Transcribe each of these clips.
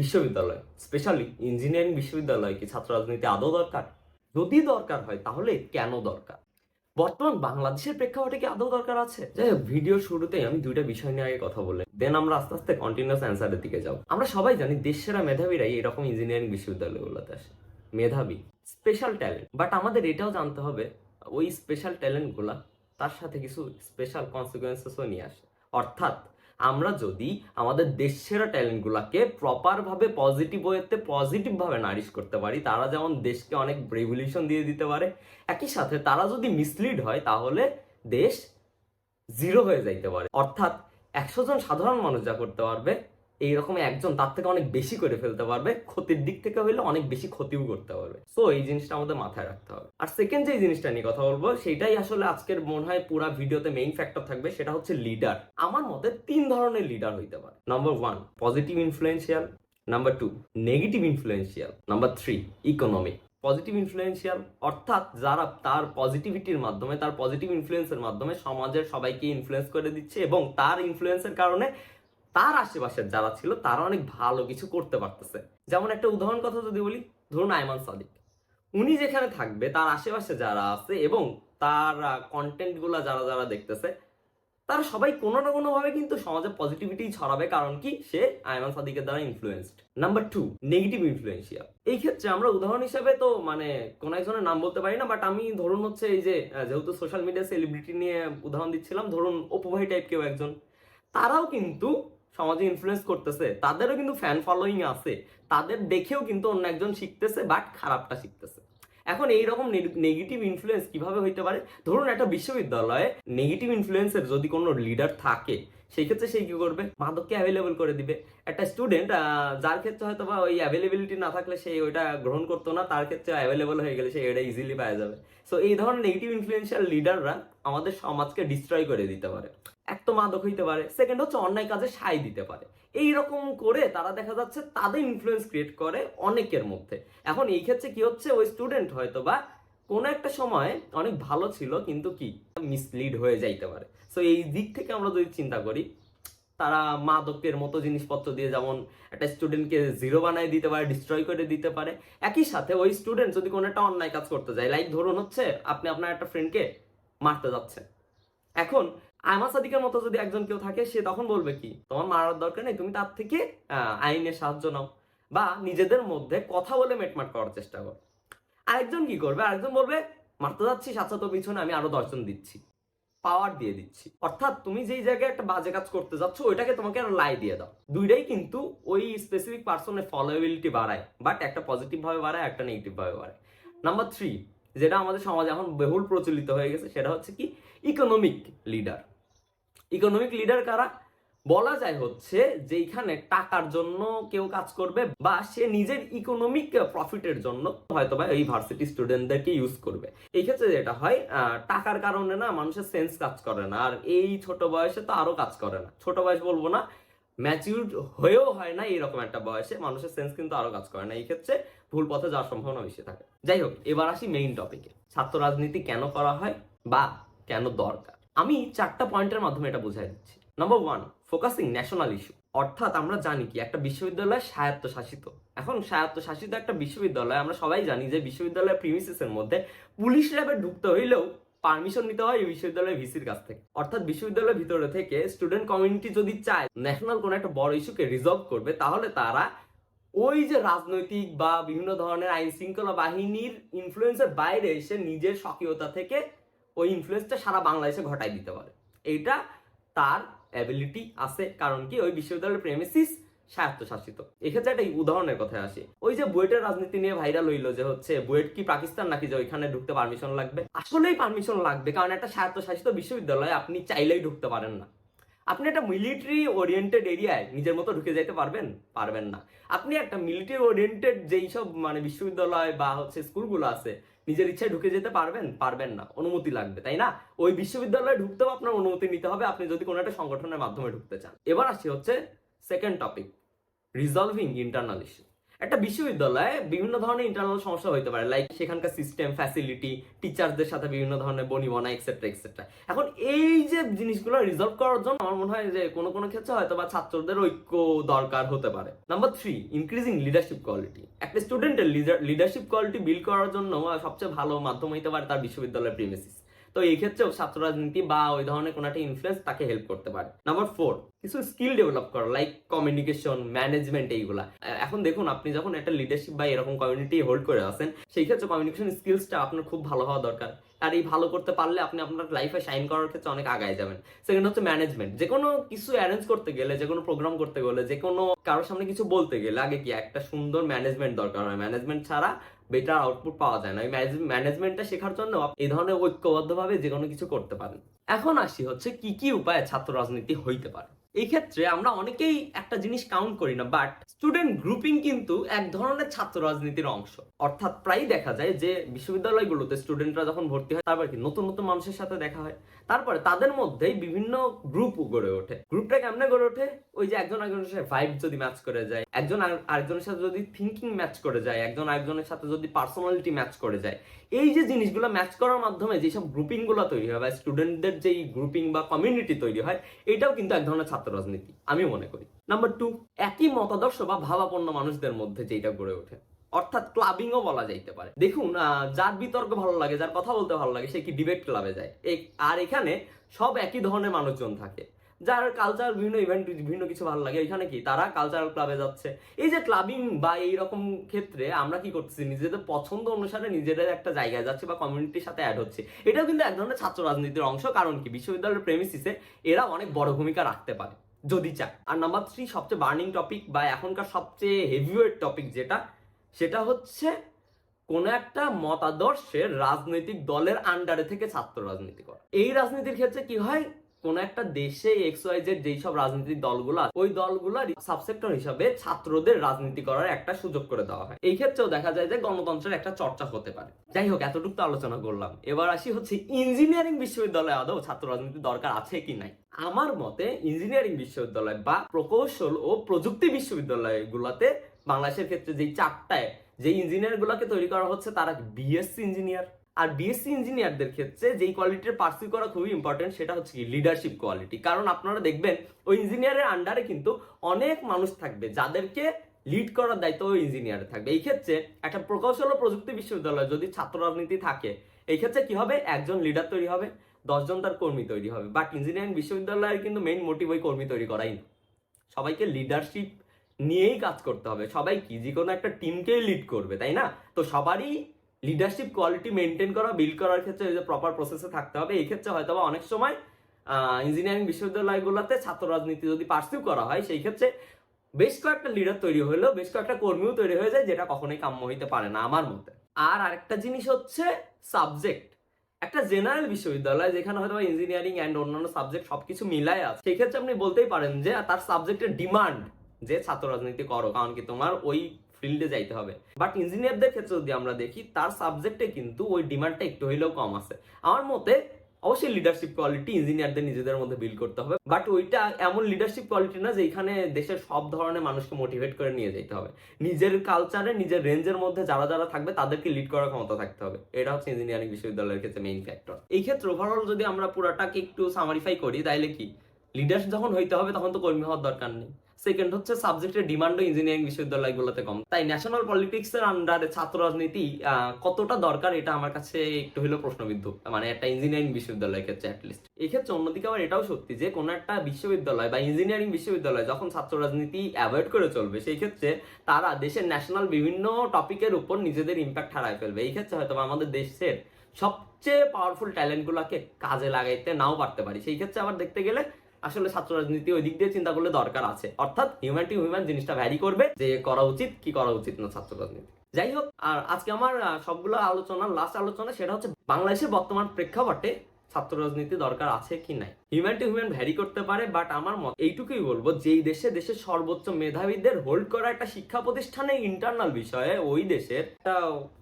বিশ্ববিদ্যালয় specially engineering বিশ্ববিদ্যালয় কি ছাত্র রাজনীতি আদৌ দরকার? যদি দরকার হয়, তাহলে কেন দরকার? বর্তমান বাংলাদেশের প্রেক্ষাপটে কি আদৌ দরকার আছে? যাই হোক ভিডিওর শুরুতেই আমি দুইটা বিষয় নিয়ে আগে কথা বলে দেন আমরা আস্তে আস্তে কন্টিনিউস অ্যান্সারের দিকে যাব। আমরা সবাই জানি দেশেরা মেধাবীরাই এরকম ইঞ্জিনিয়ারিং বিশ্ববিদ্যালয়গুলোতে আসে। মেধাবী স্পেশাল ট্যালেন্ট বাট আমাদের এটাও জানতে হবে, ওই স্পেশাল ট্যালেন্টগুলা তার সাথে কিছু স্পেশাল কনসিকুয়েন্সেসও নিয়ে আসে। অর্থাৎ আমরা যদি আমাদের দেশ ট্যালেন্টগুলোকে প্রপারভাবে পজিটিভ ওয়েতে পজিটিভভাবে নারিশ করতে পারি, তারা যেমন দেশকে অনেক রেভলিউশন দিয়ে দিতে পারে, একই সাথে তারা যদি মিসলিড হয়, তাহলে দেশ জিরো হয়ে যাইতে পারে। অর্থাৎ একশো জন সাধারণ মানুষ যা করতে পারবে এইরকম একজন, তার থেকে অনেক বেশি করে ফেলতে পারবে, ক্ষতির দিক থেকে হইলে অনেক বেশি ক্ষতিও করতে পারবে। সো এই জিনিসটা আমাদের মাথায় রাখতে হবে। আর সেকেন্ড যে জিনিসটা নিয়ে কথা বলব, সেটাই আসলে আজকের মনে হয় পুরো ভিডিওতে মেইন ফ্যাক্টর থাকবে, সেটা হচ্ছে লিডার আমার মতে তিন ধরনের লিডার হইতে পারে। Number one positive influential number two negative influential number three economic positive influential অর্থাৎ যারা তার পজিটিভিটির মাধ্যমে, তার পজিটিভ ইনফ্লুয়েন্সের মাধ্যমে সমাজের সবাইকে ইনফ্লুয়েন্স করে দিচ্ছে এবং তার ইনফ্লুয়েন্সের কারণে তার আশেপাশে যারা ছিল, তারা অনেক ভালো কিছু করতে পারতেছে। যেমন একটা উদাহরণ কথা যদি বলি, ধরুন আয়মান সাদিক। উনি যেখানে থাকবে, তার আশেপাশে যারা আছে এবং তার কন্টেন্টগুলা যারা যারা দেখতেছে, তারা সবাই কোনো না কোনো ভাবে কিন্তু সমাজে পজিটিভিটি ছড়াবে, কারণ কি? সে আয়মান সাদিকের দ্বারা influenced number two negative influential এই ক্ষেত্রে আমরা উদাহরণ হিসেবে তো মানে কোন একজনের নাম বলতে পারি না বাট আমি ধরুন হচ্ছে এই যে যেহেতু সোশ্যাল মিডিয়া সেলিব্রিটি নিয়ে উদাহরণ দিচ্ছিলাম, ধরুন অপু ভাই টাইপ কেউ একজন, তারাও কিন্তু সমাজে ইনফ্লুয়েন্স করতেছে, তাদেরও কিন্তু ফ্যান ফলোয়িং আছে, তাদের দেখেও কিন্তু অন্য একজন শিখতেছে বাট খারাপটা শিখতেছে। এখন এই রকম নেগেটিভ ইনফ্লুয়েন্স কীভাবে হইতে পারে? ধরুন একটা বিশ্ববিদ্যালয়ে নেগেটিভ ইনফ্লুয়েন্সের যদি কোনো লিডার থাকে সেই ক্ষেত্রে সে কি করবে? মাদককে অ্যাভেলেবল করে দিবে। একটা স্টুডেন্ট যার ক্ষেত্রে হয়তো বা ওই অ্যাভেলেবিলিটি না থাকলে সে ওইটা গ্রহণ করতো না, তার ক্ষেত্রে অ্যাভেলেবল হয়ে গেলে সে এটা ইজিলি পাওয়া যাবে। সো এই ধরনের নেগেটিভ ইনফ্লুয়েন্সিয়াল লিডাররা আমাদের সমাজকে ডিস্ট্রয় করে দিতে পারে। এক তো মাদক হইতে পারে সেকেন্ড হচ্ছে অন্যায় কাজে সাই দিতে পারে। এই রকম করে তারা দেখা যাচ্ছে তাদের ইনফ্লুয়েন্স ক্রিয়েট করে অনেকের মধ্যে। এখন এই ক্ষেত্রে কি হচ্ছে? ওই স্টুডেন্ট হয়তো বা কোনো একটা সময় অনেক ভালো ছিল, কিন্তু কি? মিসলিড হয়ে যাইতে পারে। সো এই দিক থেকে আমরা যদি চিন্তা করি, তারা মাদকের মতো জিনিসপত্র দিয়ে যেমন একটা স্টুডেন্টকে জিরো বানায় দিতে পারে ডিস্ট্রয় করে দিতে পারে, একই সাথে ওই স্টুডেন্ট যদি কোনো একটা অন্যায় কাজ করতে যায় লাইক ধরুন হচ্ছে আপনি আপনার একটা ফ্রেন্ডকে মারতে যাচ্ছেন। এখন আয়মা সাদিকের মতো যদি একজন কেউ থাকে, সে তখন বলবে কি, তোমার মারার দরকার নেই, তুমি তার থেকে আইনের সাহায্য নাও বা নিজেদের মধ্যে কথা বলে মেটমাট করার চেষ্টা করো। আরেকজন কি করবে? আরেকজন বলবে, মারতে যাচ্ছি সাথে তো পিছনে আমি আরও দশজন দিচ্ছি। পাওয়ার দিয়ে দিচ্ছি। অর্থাৎ তুমি যেই জায়গায় একটা বাজে কাজ করতে যাচ্ছ, ওইটাকে তোমাকে আর লাই দিয়ে দাও। দুইটাই কিন্তু ওই স্পেসিফিক পার্সনের ফলোয়েবিলিটি বাড়ায় বাট একটা পজিটিভ ভাবে বাড়ায়, একটা নেগেটিভ ভাবে বাড়ায়। নাম্বার থ্রি যেটা আমাদের সমাজে এখন বহুল প্রচলিত হয়ে গেছে, সেটা হচ্ছে কি? ইকোনমিক লিডার ইকোনমিক লিডার কারা? বলা যায় হচ্ছে যেখানে টাকার জন্য কেউ কাজ করবে বা সে নিজের ইকোনমিক প্রফিটের জন্য হয়তো বা এই ভার্সিটি স্টুডেন্টদেরকে ইউজ করবে। এই ক্ষেত্রে যেটা হয় টাকার কারণে না মানুষের সেন্স কাজ করে না। আর এই ছোট বয়সে তো আরও কাজ করে না। ছোট বয়স বলব না ম্যাচিউর হয়েও হয় না এরকম একটা বয়সে। মানুষের সেন্স কিন্তু আরও কাজ করে না। এই ক্ষেত্রে ভুল পথে যাওয়ার সম্ভাবনা বেশি থাকে। যাই হোক, এবার আসি মেইন টপিকে ছাত্র রাজনীতি কেন করা হয় বা কেন দরকার? আমি চারটা পয়েন্টের মাধ্যমে এটা বুঝাই দিচ্ছি। Number one focusing national issue অর্থাৎ আমরা জানি কি, একটা বিশ্ববিদ্যালয় স্বায়ত্তশাসিত। এখন স্বায়ত্তশাসিত একটা বিশ্ববিদ্যালয়, আমরা সবাই জানি যে বিশ্ববিদ্যালয়ের প্রিমিসিসের মধ্যে পুলিশ র্যাবে ঢুকতে হইলেও পারমিশন নিতে হয় এই বিশ্ববিদ্যালয়ের ভিসির কাছ থেকে। অর্থাৎ বিশ্ববিদ্যালয়ের ভিতরে থেকে স্টুডেন্ট কমিউনিটি যদি চায় ন্যাশনাল কোনো একটা বড় ইস্যুকে রিজলভ করবে, তাহলে তারা ওই যে রাজনৈতিক বা বিভিন্ন ধরনের আইন শৃঙ্খলা বাহিনীর ইনফ্লুয়েন্সের বাইরে এসে নিজের স্বকীয়তা থেকে ওই ইনফ্লুয়েন্সটা সারা বাংলাদেশে ঘটাই দিতে পারে। এইটা তার অ্যাবিলিটি আছে, কারণ কি ওই বিশ্ববিদ্যালয়ের প্রেমিসিস স্বায়ত্তশাসিত। এক্ষেত্রে একটা উদাহরণের কথায় আসে। ওই যে বুয়েটের রাজনীতি নিয়ে ভাইরাল হইল যে হচ্ছে, বুয়েট কি পাকিস্তান নাকি যে ওইখানে ঢুকতে পারমিশন লাগবে? আসলেই পারমিশন লাগবে, কারণ একটা স্বায়ত্তশাসিত বিশ্ববিদ্যালয়ে আপনি চাইলেই ঢুকতে পারেন না। আপনি একটা মিলিটারি ওরিয়েন্টেড এরিয়ায় নিজের মতো ঢুকে যেতে পারবেন? পারবেন না। আপনি একটা মিলিটারি ওরিয়েন্টেড যেই সব মানে বিশ্ববিদ্যালয় বা হচ্ছে স্কুলগুলো আছে নিজের ইচ্ছায় ঢুকে যেতে পারবেন পারবেন না, অনুমতি লাগবে, তাই না? ওই বিশ্ববিদ্যালয়ে ঢুকতেও আপনার অনুমতি নিতে হবে, আপনি যদি কোনো একটা সংগঠনের মাধ্যমে ঢুকতে চান। এবার আসি হচ্ছে second topic resolving internal issue একটা বিশ্ববিদ্যালয়ে বিভিন্ন ধরনের ইন্টারনাল সমস্যা হতে পারে লাইক সেখানকার সিস্টেম ফ্যাসিলিটি টিচারদের সাথে বিভিন্ন ধরনের বনিবনা এক্সেট্রা এক্সেট্রা এখন এই যে জিনিসগুলো রিজলভ করার জন্য আমার মনে হয় যে কোনো কোনো ক্ষেত্রে হয়তো বা ছাত্রদের ঐক্য দরকার হতে পারে। Number three increasing leadership quality একটা স্টুডেন্টের লিডারশিপ কোয়ালিটি বিল্ড করার জন্য সবচেয়ে ভালো মাধ্যম হতে পারে তার বিশ্ববিদ্যালয়ের প্রিমিসিস তো এই ক্ষেত্রেও ছাত্র রাজনীতি বা ওই ধরনের কোনো একটা ইনফ্লুয়েন্স তাকে হেল্প করতে পারে। নাম্বার ফোর কিছু স্কিল ডেভেলপ করা লাইক কমিউনিকেশন ম্যানেজমেন্ট এইগুলা। এখন দেখুন, আপনি যখন একটা লিডারশিপ বা এরকম কমিউনিটি হোল্ড করে আছেন, সেই ক্ষেত্রে কমিউনিকেশন স্কিলসটা আপনার খুব ভালো হওয়া দরকার। আর এই ভালো করতে পারলে আপনি আপনার লাইফে শাইন করার ক্ষেত্রে অনেক আগায় যাবেন। সেকেন্ড হচ্ছে ম্যানেজমেন্ট যে কোনো কিছু অ্যারেঞ্জ করতে গেলে, যে কোনো প্রোগ্রাম করতে গেলে, যে কোনো কারোর সামনে কিছু বলতে গেলে, আগে কি একটা সুন্দর ম্যানেজমেন্ট দরকার হয়? ম্যানেজমেন্ট ছাড়া বেটার আউটপুট পাওয়া যায় না। এই ম্যানেজমেন্টটা শেখার জন্য এই ধরনের ঐক্যবদ্ধভাবে যে কোনো কিছু করতে পারেন। এখন আসি হচ্ছে কি কি উপায়ে ছাত্র রাজনীতি হইতে পারে। এই ক্ষেত্রে আমরা অনেকেই একটা জিনিস কাউন্ট করি না বাট স্টুডেন্ট গ্রুপিং কিন্তু এক ধরনের ছাত্র রাজনীতির অংশ। অর্থাৎ প্রায় দেখা যায় যে বিশ্ববিদ্যালয়গুলোতে স্টুডেন্টরা যখন ভর্তি হয়, তারপর কি নতুন নতুন মানুষের সাথে দেখা হয়। তারপরে তাদের মধ্যেই বিভিন্ন গ্রুপ গড়ে ওঠে। গ্রুপটা কেমনে গড়ে ওঠে? ওই যে একজন আরেকজনের সাথে ভাইব যদি ম্যাচ করে যায়, একজন আর- আরেকজনের সাথে যদি থিঙ্কিং ম্যাচ করে যায়, একজন আরেকজনের সাথে যদি পার্সোনালিটি ম্যাচ করে যায়, এই যে জিনিসগুলো ম্যাচ করার মাধ্যমে যেসব গ্রুপিংগুলো তৈরি হয় বা স্টুডেন্টদের যেই গ্রুপিং বা কমিউনিটি তৈরি হয়, এটাও কিন্তু এক ধরনের রাজনীতি, আমি মনে করি। নাম্বার টু একই মতাদর্শ বা ভাবাপন্ন মানুষদের মধ্যে যেটা গড়ে ওঠে। অর্থাৎ ক্লাবিংও বলা যাইতে পারে। দেখুন যার বিতর্ক ভালো লাগে, যার কথা বলতে ভালো লাগে, সে কি ডিবেট ক্লাবে যায়? আর এখানে সব একই ধরনের মানুষজন থাকে। যার কালচার বিভিন্ন ইভেন্ট বিভিন্ন কিছু ভালো লাগে। এখানে কি? তারা কালচারাল ক্লাবে যাচ্ছে। এই যে ক্লাবিং বা এই রকম ক্ষেত্রে আমরা কি করতেছি? নিজেদের পছন্দ অনুসারে নিজেদের একটা জায়গায় যাচ্ছে বা কমিউনিটির সাথে অ্যাড হচ্ছে। এটাও কিন্তু এক ধরনের ছাত্র রাজনীতির অংশ। কারণ কি? বিশ্ববিদ্যালয়ের প্রেমিসিসে এরা অনেক বড় ভূমিকা রাখতে পারে, যদি চায়। আর নাম্বার থ্রি সবচেয়ে বার্নিং টপিক বা এখনকার সবচেয়ে হেভিওয়েট টপিক যেটা, সেটা হচ্ছে কোন একটা মতাদর্শের রাজনৈতিক দলের আন্ডারে থেকে ছাত্র রাজনীতি করা। এই রাজনীতির ক্ষেত্রে কি হয়? কোন একটা দেশে এক্স ওয়াই জেড যেই সব রাজনৈতিক দলগুলো ওই দলগুলোর সাবসেক্টর হিসাবে ছাত্রদের রাজনীতি করার একটা সুযোগ করে দেওয়া হয়। এই ক্ষেত্রেও দেখা যায় যে গণতন্ত্রের একটা চর্চা হতে পারে। যাই হোক, এতটুকু তো আলোচনা করলাম। এবার আসি হচ্ছে ইঞ্জিনিয়ারিং বিশ্ববিদ্যালয়ে, আদৌ ছাত্র রাজনীতি দরকার আছে কি নাই? আমার মতে ইঞ্জিনিয়ারিং বিশ্ববিদ্যালয় বা প্রকৌশল ও প্রযুক্তি বিশ্ববিদ্যালয় বিশ্ববিদ্যালয়গুলোতে বাংলাদেশের ক্ষেত্রে যেই চারটায় যে ইঞ্জিনিয়ার গুলোকে তৈরি করা হচ্ছে, তারা বিএসসি ইঞ্জিনিয়ার আর বিএসসি ইঞ্জিনিয়ারদের ক্ষেত্রে যেই কোয়ালিটির পার্সিউ করা খুবই ইম্পর্টেন্ট সেটা হচ্ছে কি লিডারশিপ কোয়ালিটি কারণ আপনারা দেখবেন, ওই ইঞ্জিনিয়ারের আন্ডারে কিন্তু অনেক মানুষ থাকবে যাদেরকে লিড করার দায়িত্ব ওই ইঞ্জিনিয়ারে থাকবে। এই ক্ষেত্রে একটা প্রকৌশল ও প্রযুক্তি বিশ্ববিদ্যালয় যদি ছাত্র রাজনীতি থাকে, এই ক্ষেত্রে কি হবে? একজন লিডার তৈরি হবে, দশজন তার কর্মী তৈরি হবে। বাট ইঞ্জিনিয়ারিং বিশ্ববিদ্যালয়ের কিন্তু মেইন মোটিভ ওই কর্মী তৈরি করাই না। সবাইকে লিডারশিপ নিয়েই কাজ করতে হবে। সবাই কি? যে কোনো একটা টিমকেই লিড করবে, তাই না? তো সবারই লিডারশিপ কোয়ালিটি মেনটেন করা বিল্ড করার ক্ষেত্রে যে প্রপার প্রসেসে থাকতে হবে। এই ক্ষেত্রে হয়তো অনেক সময় ইঞ্জিনিয়ারিং বিশ্ববিদ্যালয়গুলোতে ছাত্র রাজনীতি যদি পার্সিউ করা হয়, সেই ক্ষেত্রে বেশ কয়েকটা লিডার তৈরি হলেও, বেশ কয়েকটা কর্মীও তৈরি হয়ে যায়, যেটা কখনোই কাম্য হইতে পারে না আমার মতে। আর আরেকটা জিনিস হচ্ছে সাবজেক্ট একটা জেনারেল বিশ্ববিদ্যালয়, যেখানে হয়তো ইঞ্জিনিয়ারিং অ্যান্ড অন্যান্য সাবজেক্ট সবকিছু মিলায় আছে, সেই ক্ষেত্রে আপনি বলতেই পারেন যে, তার সাবজেক্টের ডিমান্ড যে ছাত্র রাজনীতি করো, কারণ কি তোমার ওই ফিল্ডে যাইতে হবে। বাট ইঞ্জিনিয়ারদের ক্ষেত্রে যদি আমরা দেখি, তার সাবজেক্টে কিন্তু ওই ডিমান্ডটা একটু হইলেও কম আছে। আমার মতে, অবশ্যই লিডারশিপ কোয়ালিটি ইঞ্জিনিয়ারদের নিজেদের মধ্যে বিল্ড করতে হবে। বাট ওইটা এমন লিডারশিপ কোয়ালিটি না যে এখানে দেশের সব ধরনের মানুষকে মোটিভেট করে নিয়ে যেতে হবে। নিজের কালচারে নিজের রেঞ্জের মধ্যে যারা যারা থাকবে, তাদেরকে লিড করার ক্ষমতা থাকতে হবে। এটা হচ্ছে ইঞ্জিনিয়ারিং বিশ্ববিদ্যালয়ের ক্ষেত্রে মেইন ফ্যাক্টর এই ক্ষেত্রে ওভারঅল যদি আমরা পুরাটাকে একটু সামারিফাই করি, তাইলে কি? লিডার যখন হইতে হবে, তখন তো কর্মী হওয়ার দরকার নেই। সেকেন্ড হচ্ছে সাবজেক্টের ডিমান্ডও ইঞ্জিনিয়ারিং বিশ্ববিদ্যালয়গুলোতে কম। তাই ন্যাশনাল পলিটিক্সের আন্ডারে ছাত্র রাজনীতি কতটা দরকার এটা আমার কাছে একটু হলেও প্রশ্নবিদ্ধ মানে একটা ইঞ্জিনিয়ারিং বিশ্ববিদ্যালয়ের ক্ষেত্রে অ্যাটলিস্ট এক্ষেত্রে অন্যদিকে আবার এটাও সত্যি যে, কোনো একটা বিশ্ববিদ্যালয় বা ইঞ্জিনিয়ারিং বিশ্ববিদ্যালয় যখন ছাত্র রাজনীতি অ্যাভয়েড করে চলবে, সেই ক্ষেত্রে তারা দেশের ন্যাশনাল বিভিন্ন টপিকের উপর নিজেদের ইম্প্যাক্ট হারায় ফেলবে। এই ক্ষেত্রে হয়তো আমাদের দেশের সবচেয়ে পাওয়ারফুল ট্যালেন্টগুলোকে কাজে লাগাইতে নাও পারতে পারি। সেই ক্ষেত্রে আবার দেখতে গেলে আসলে ছাত্র রাজনীতি ওই দিক দিয়ে চিন্তা করলে দরকার আছে। অর্থাৎ হিউম্যান টু হিউম্যান জিনিসটা ভ্যারি করবে যে করা উচিত কি করা উচিত না ছাত্র রাজনীতি। যাই হোক, আর আজকে আমার সবগুলো আলোচনা লাস্ট আলোচনা সেটা হচ্ছে বাংলাদেশের বর্তমান প্রেক্ষাপটে ছাত্র রাজনীতি দরকার আছে কি নাই। হিউম্যান টু হিউম্যান ভ্যারি করতে পারে বাট আমার মত এইটুকুই বলব যেই দেশে দেশের সর্বোচ্চ মেধাবীদের হোল্ড করা একটা শিক্ষা প্রতিষ্ঠানে ইন্টারনাল বিষয়ে ওই দেশের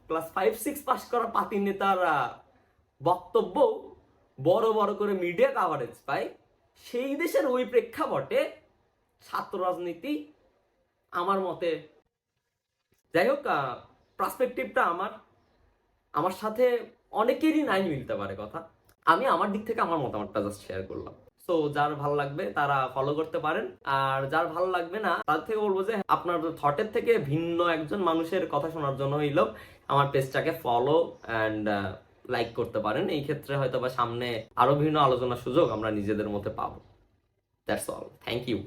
ক্লাস ফাইভ সিক্স পাস করা পাতি নেতার বক্তব্য বড় বড় করে মিডিয়া কাভারেজ পায়। সেই দেশের ওই প্রেক্ষাপটে ছাত্র রাজনীতি আমার মতে, যাই হোক পার্সপেক্টিভটা আমার। আমার সাথে অনেকেরই নাই মিলতে পারে কথা। আমি আমার দিক থেকে আমার মতামতটা জাস্ট শেয়ার করলাম। সো যার ভালো লাগবে তারা ফলো করতে পারেন। আর যার ভালো লাগবে না, তার থেকে বলব যে আপনার থটের থেকে ভিন্ন একজন মানুষের কথা শোনার জন্য হইলেও আমার পেজটাকে ফলো অ্যান্ড লাইক করতে পারেন, এই ক্ষেত্রে হয়তো বা সামনে আরও বিভিন্ন আলোচনার সুযোগ আমরা নিজেদের মধ্যে পাবো। That's all thank you